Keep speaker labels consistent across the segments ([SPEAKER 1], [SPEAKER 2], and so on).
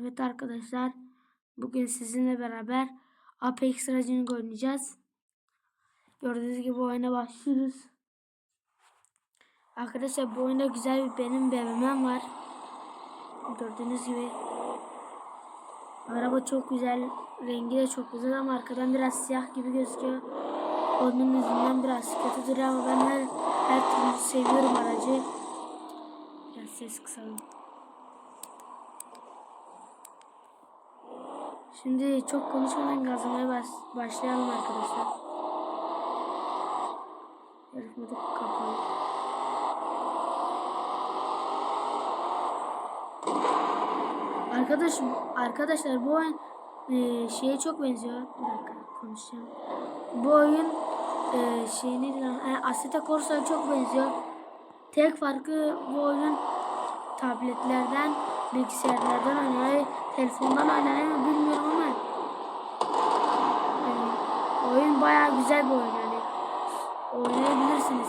[SPEAKER 1] Evet arkadaşlar, bugün sizinle beraber Apex Legends oynayacağız. Gördüğünüz gibi oyuna başlıyoruz. Arkadaşlar bu oyunda güzel bir benim BMW'm var. Gördüğünüz gibi. Araba çok güzel, rengi de çok güzel ama arkadan biraz siyah gibi gözüküyor. Onun yüzünden biraz kötü duruyor ama ben her, her türlü seviyorum aracı. Biraz ses kısalım. Şimdi çok konuşmadan gazlamaya baş, başlayalım arkadaşlar. Yarışmada kapalı. Arkadaş, arkadaşlar bu oyun e, şeye çok benziyor. Bir dakika konuşacağım. Bu oyun e, şey neydi lan? E, Assetto Corsa'ya çok benziyor. Tek farkı bu oyun tabletlerden, bilgisayarlardan oynanıyor, telefondan mu bilmiyorum ama yani, oyun bayağı güzel bir oyun yani. Oynayabilirsiniz.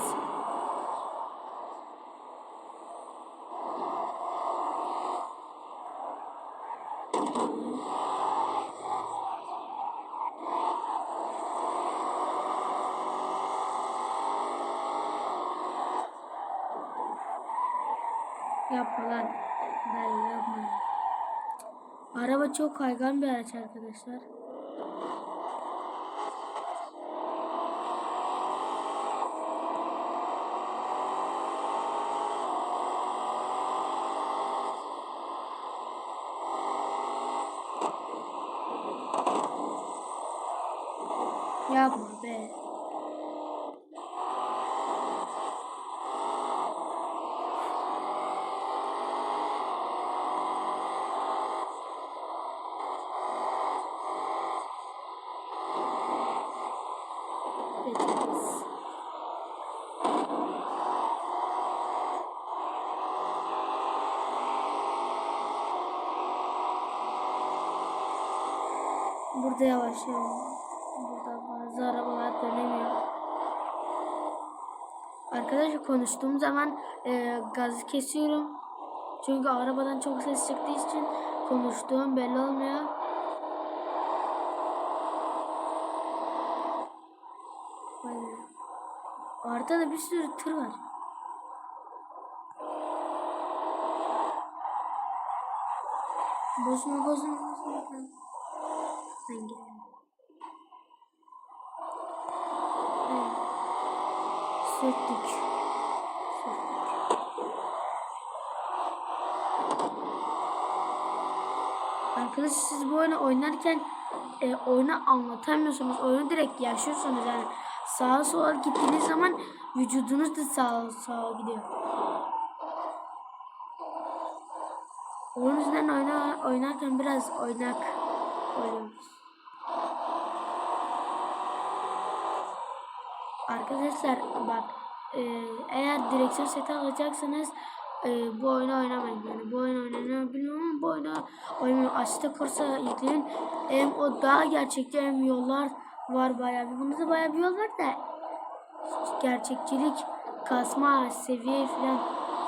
[SPEAKER 1] Yapma lan. Dayı yapma. Araba çok kaygan bir araç arkadaşlar. Yapma be. Beceririz. Burada yavaşlayalım. Burada bazı arabalar dönemiyor. Arkadaşlar konuştuğum zaman e, gazı kesiyorum. Çünkü arabadan çok ses çıktığı için konuştuğum belli olmuyor. Be. Orada bir sürü tır var. Bozma bozma bozma. Ben. Evet. Sürttük. Sürttük. Arkadaşlar siz bu oyunu oynarken e, oyunu anlatamıyorsunuz. Oyunu direkt yaşıyorsunuz yani. Sağa sola gittiğiniz zaman vücudunuz da sağa sağa gidiyor. Onun yüzünden oyna, oynarken biraz oynak oluyoruz. Arkadaşlar bak e, eğer direksiyon seti alacaksanız e, bu oyunu oynamayın. Yani bu oyunu oynanıyor bilmiyorum ama bu oyunu oyunu Assetto Corsa yükleyin. Hem o daha gerçekçi hem yollar var bayağı bir. Bunda da bayağı bir yol var da gerçekçilik, kasma, seviye falan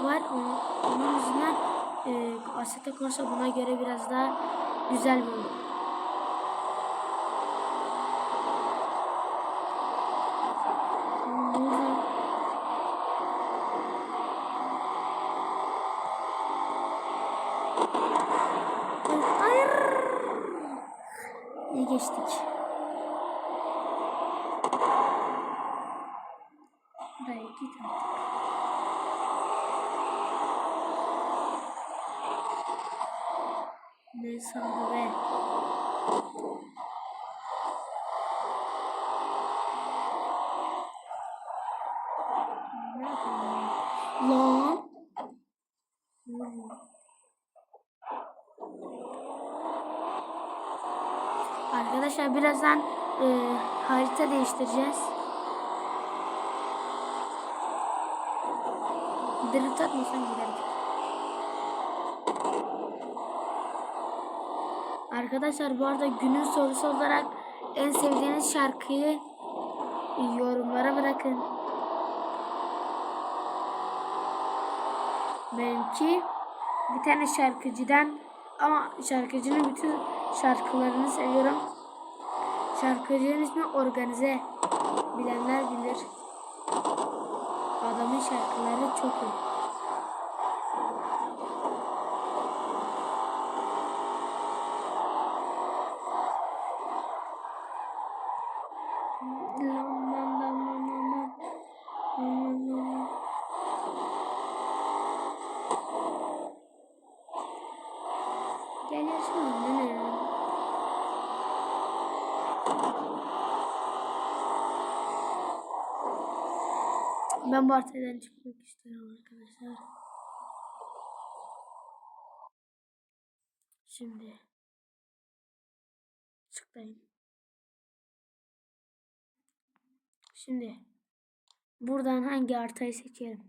[SPEAKER 1] var. Onun, onun yüzünden e, Assetto Corsa buna göre biraz daha güzel bir oyun. Burada Hayır. İyi geçtik. Buraya git artık. Ne sandı be? Ne yapayım ben? Lan. Ne oluyor? Arkadaşlar birazdan e, harita değiştireceğiz. Drift atmasan giderdik. Arkadaşlar bu arada günün sorusu olarak en sevdiğiniz şarkıyı yorumlara bırakın. Benimki bir tane şarkıcıdan Ama şarkıcının bütün şarkılarını seviyorum. Şarkıcının ismi Organize. Bilenler bilir. Adamın şarkıları çok iyi. Ben bu hariteden çıkmak istiyorum arkadaşlar. Şimdi tıklayın. Şimdi buradan hangi haritayı seçelim?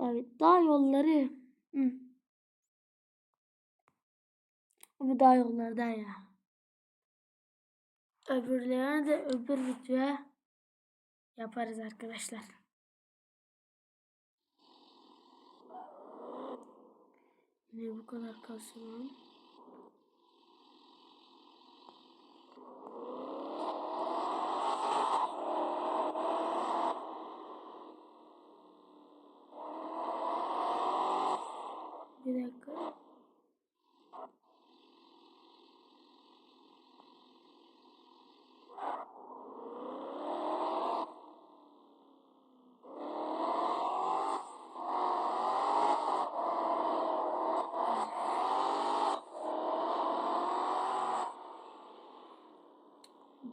[SPEAKER 1] Evet, dağ yolları. Hı. Bu dağ yollardan ya. Öbürlerine de öbür videoya yaparız arkadaşlar. Yine bu kadar kalsın. Bir dakika.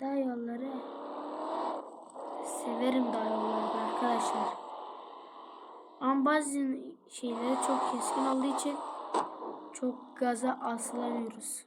[SPEAKER 1] Dağ yolları severim dağ yolları arkadaşlar. Ama bazı şeyleri çok keskin olduğu için çok gaza asılamıyoruz.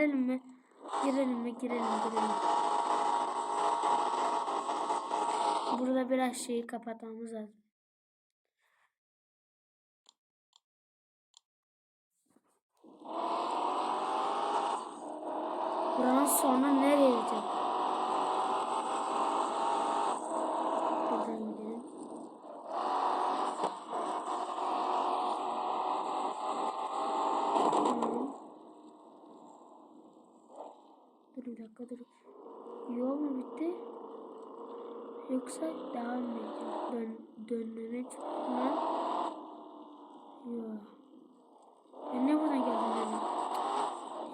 [SPEAKER 1] girelim mi? Girelim mi? Girelim, girelim. Burada biraz şeyi kapatmamız lazım. Buranın sonu nereye gidecek? Buradan gidelim. Tamam. Dur bir dakika dur. Yol mu bitti? Yoksa devam mı edeceğiz? Dön, dönmeme çıkma. Yok. Ben ne buradan geldim dedim.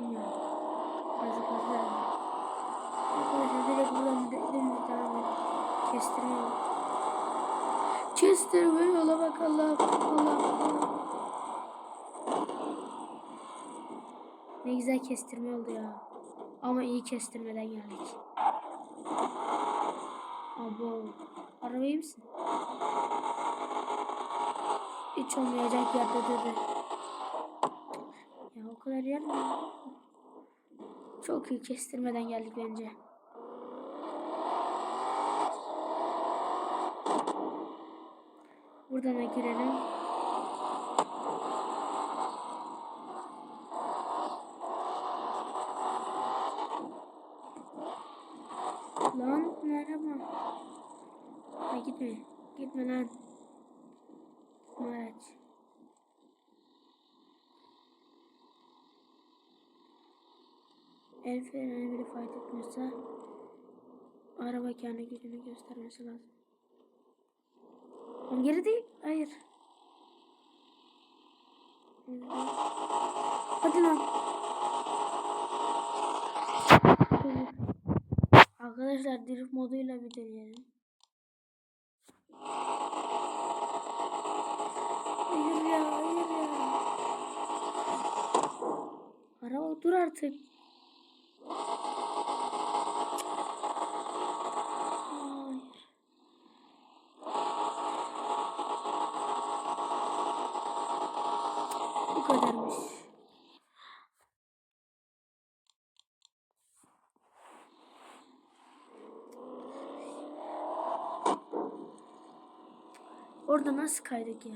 [SPEAKER 1] Bilmiyorum. Fazla fazla. Arkadaşlar direkt buradan de- dönmeye devam edelim. Kestirme yolu. Kestirme yola bak Allah Allah. Ne güzel kestirme oldu ya. Ama iyi kestirmeden geldik. Abo. Arabayı mısın? Hiç olmayacak yerde dedi. Ya o kadar yer mi? Çok iyi kestirmeden geldik bence. Buradan da girelim. Lan merhaba. Ha gitme. Gitme lan. Araç. El freni bile fayda etmiyorsa araba kendi gücünü göstermesi lazım. Ama geri değil. Hayır. Hadi lan. Arkadaşlar drift moduyla bir deneyelim. Hayır ya, hayır ya. Araba dur artık. Hayır. Bu kadarmış. Orada nasıl kaydık ya?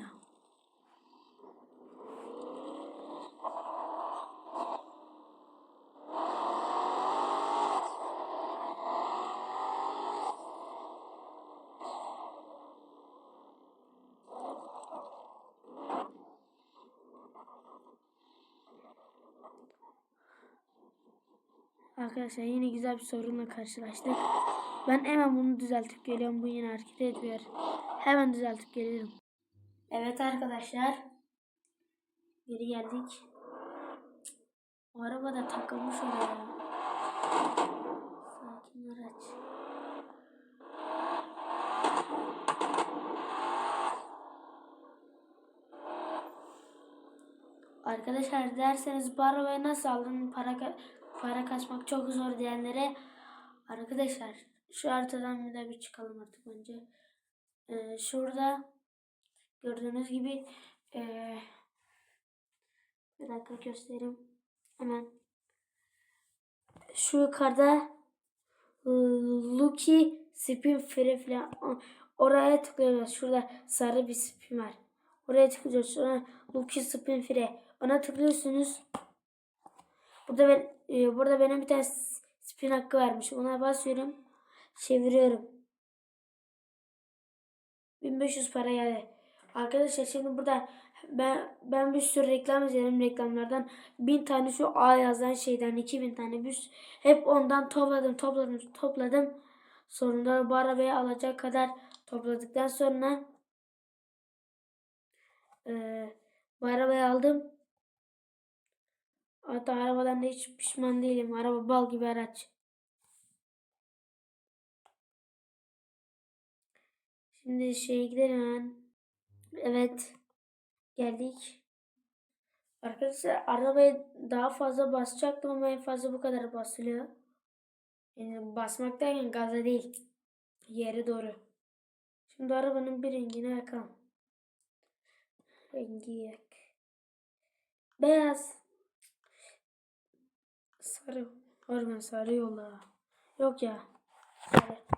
[SPEAKER 1] Arkadaşlar yine güzel bir sorunla karşılaştık. Ben hemen bunu düzeltip geliyorum. Bu yine hareket etmiyor. Hemen düzeltip geliyorum. Evet arkadaşlar. Geri geldik. O araba da takılmış oraya. Sakin araç. Arkadaşlar derseniz bu arabayı nasıl aldın? Para, para kaçmak çok zor diyenlere arkadaşlar şu haritadan bir de bir çıkalım artık önce. Ee, şurada gördüğünüz gibi ee, bir dakika göstereyim. Hemen şu yukarıda ıı, Lucky Spin Free falan oraya tıklıyoruz. Şurada sarı bir spin var. Oraya tıklıyoruz. Sonra Lucky Spin Free. Ona tıklıyorsunuz. Burada ben e, burada benim bir tane spin hakkı vermiş. Ona basıyorum. Çeviriyorum. 1500 para geldi. Arkadaşlar şimdi burada ben ben bir sürü reklam izledim reklamlardan. 1000 tane şu A yazan şeyden 2000 tane bir hep ondan topladım topladım topladım. Sonunda bu arabayı alacak kadar topladıktan sonra eee bu arabayı aldım. Hatta arabadan da hiç pişman değilim. Araba bal gibi araç. Şimdi şeye gidelim hemen. Evet. Geldik. Arkadaşlar arabaya daha fazla basacaktım ama en fazla bu kadar basılıyor. Yani basmak derken gaza değil. Yere doğru. Şimdi arabanın bir rengini yakalım. Rengi yak. Beyaz. Sarı. Harbiden sarı yolla. Yok ya. Sarı.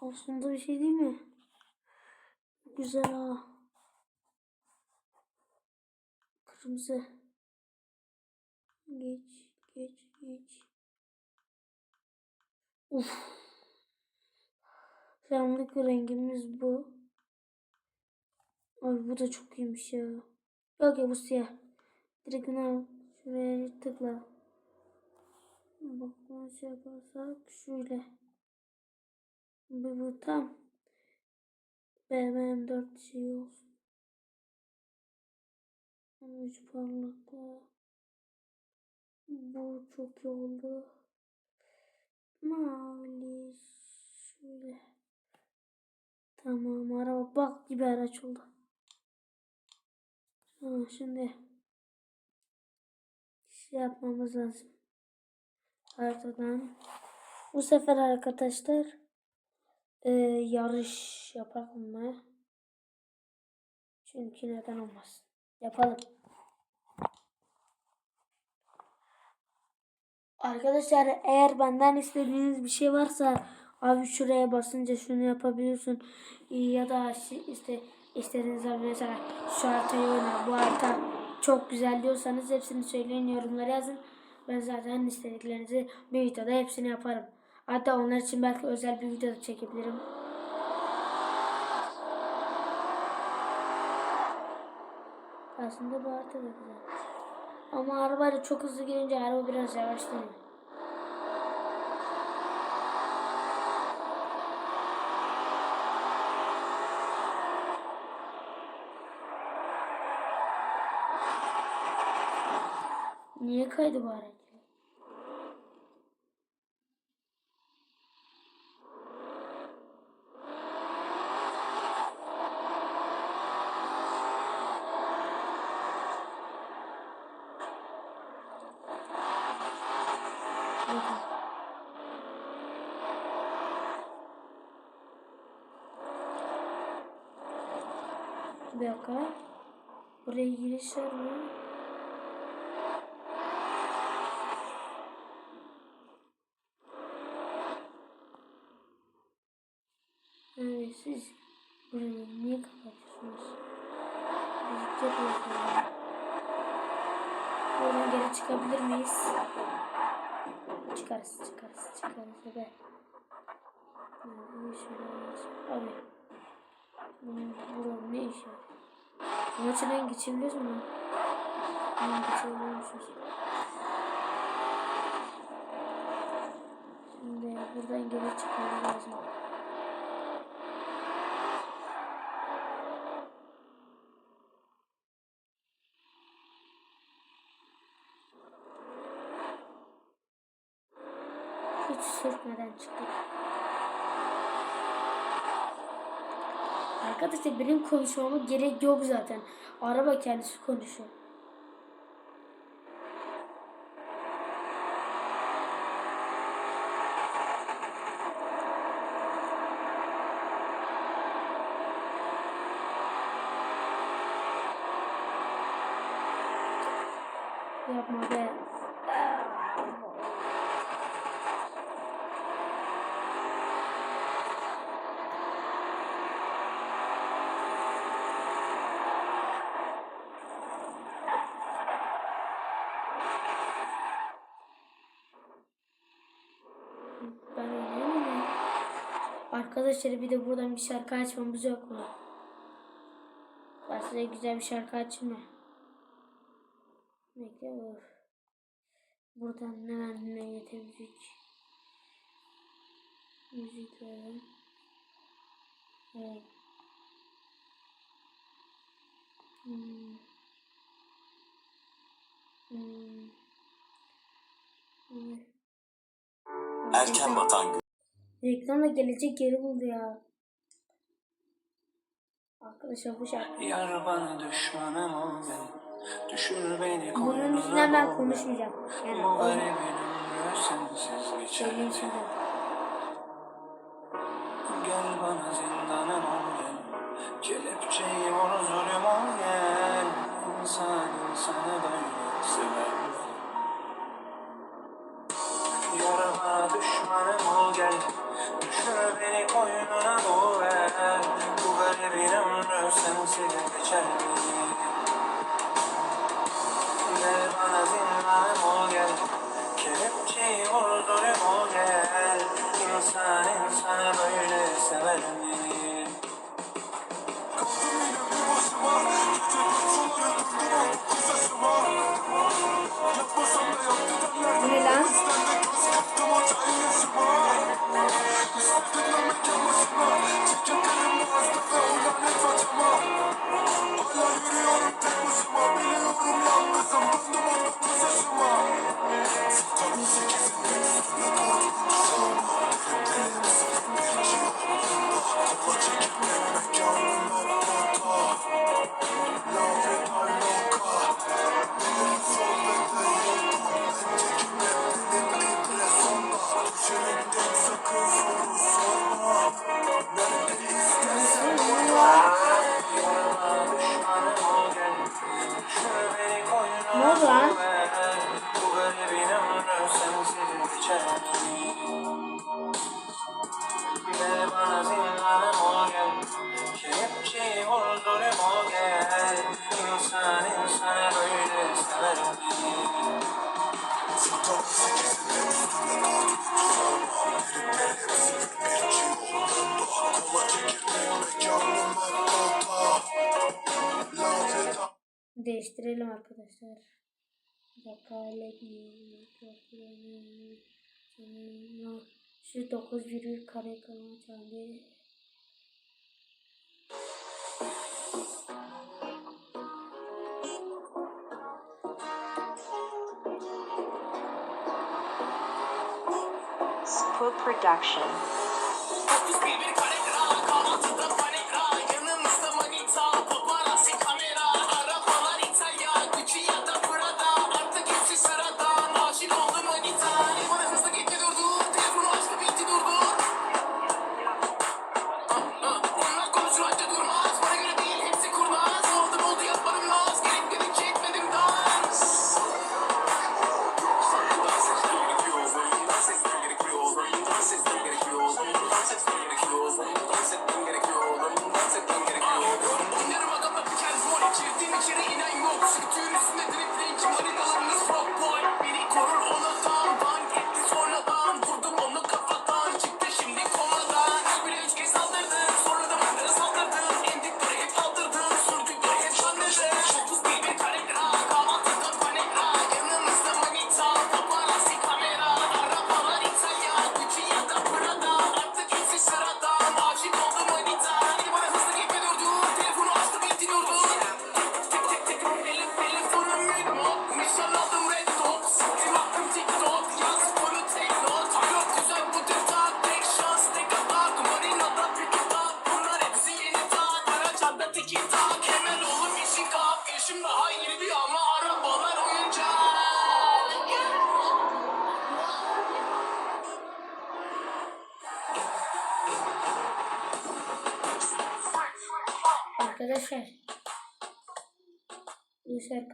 [SPEAKER 1] Aslında bir şey değil mi? Güzel ha. Kırmızı. Geç, geç, geç. Uf. Selamlık rengimiz bu. Abi bu da çok iyiymiş ya. Yok ya bu siyah. Direkt. Şuraya tıkla. Bak bunu şey yaparsak şöyle. Bu, bu tam. BM 4 şey olsun. 13 parlaklığı. Bu çok iyi oldu. Mavi şöyle. Tamam araba bak gibi araç oldu. Ha, şimdi şey yapmamız lazım. Haritadan. Bu sefer arkadaşlar e, yarış yapalım mı? Çünkü neden olmasın. Yapalım. Arkadaşlar eğer benden istediğiniz bir şey varsa abi şuraya basınca şunu yapabiliyorsun ya da işte istediğiniz abi mesela şu haritayı oyna bu harita çok güzel diyorsanız hepsini söyleyin yorumlara yazın. Ben zaten istediklerinizi bir videoda hepsini yaparım. Hatta onlar için belki özel bir video da çekebilirim. Aslında bu harita da güzel. Ama arabayla çok hızlı girince araba biraz yavaşlanıyor. Niye kaydı bu araç? Bir dakika. Buraya giriş var mı? Evet siz burayı niye kapatıyorsunuz? Birlikte yapıyorsunuz. Buradan geri çıkabilir miyiz? Çıkarız, çıkarız, çıkarız. Be. Abi. Bunun buranın ne işi var? Bu maçından geçebiliyoruz mu? Bundan geçebiliyormuşuz. Şimdi buradan geri çıkmamız lazım. Sürtmeden çıktık. Arkadaşlar benim konuşmama gerek yok zaten. Araba kendisi konuşuyor. Yapma be. Ben oynayamam ya. Arkadaşlar bir de buradan bir şarkı açmamız yok mu? Ben size güzel bir şarkı açayım mı? Bekle olur. Buradan ne var ne yeter müzik. Müzik verelim. Evet. Hmm. Hmm. Hmm.
[SPEAKER 2] Erken batan gün.
[SPEAKER 1] Reklamda gelecek yeri buldu ya. Arkadaşlar bu şarkı.
[SPEAKER 2] Yar bana düşmanım ol beni. Düşür beni
[SPEAKER 1] Bunun
[SPEAKER 2] koynuna
[SPEAKER 1] üstünden ben konuşmayacağım. Yani
[SPEAKER 2] Bu garibin ömrü sensiz geçer. Gel bana zindanım
[SPEAKER 1] değiştirelim arkadaşlar. Şu 9 virgül kare kalan
[SPEAKER 3] Spook
[SPEAKER 4] Productions.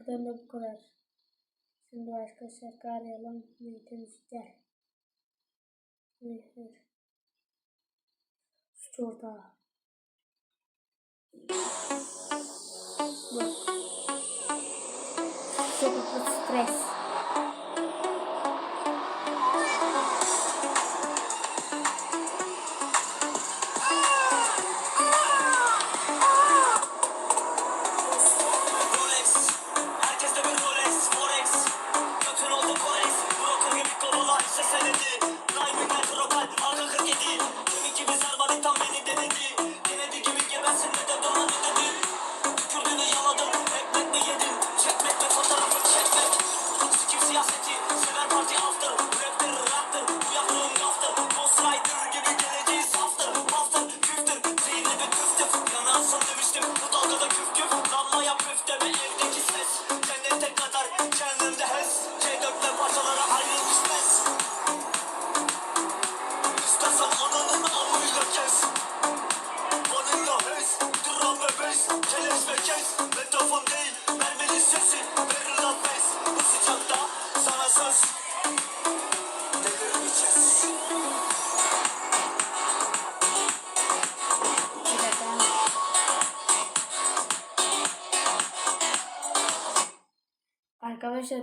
[SPEAKER 4] kadar da bu
[SPEAKER 1] kadar. Şimdi arkadaşlar karayalım ve temizlikler. Nehir. Suç ortağı. Bu. Çok stres.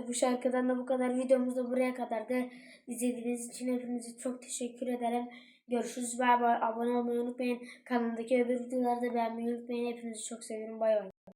[SPEAKER 4] bu
[SPEAKER 1] şarkıdan da bu kadar. Videomuz da buraya kadardı. İzlediğiniz için hepinize çok teşekkür ederim. Görüşürüz. Bay bay. Abone olmayı unutmayın. Kanalımdaki öbür videoları da beğenmeyi unutmayın. Hepinizi çok seviyorum. Bay bay.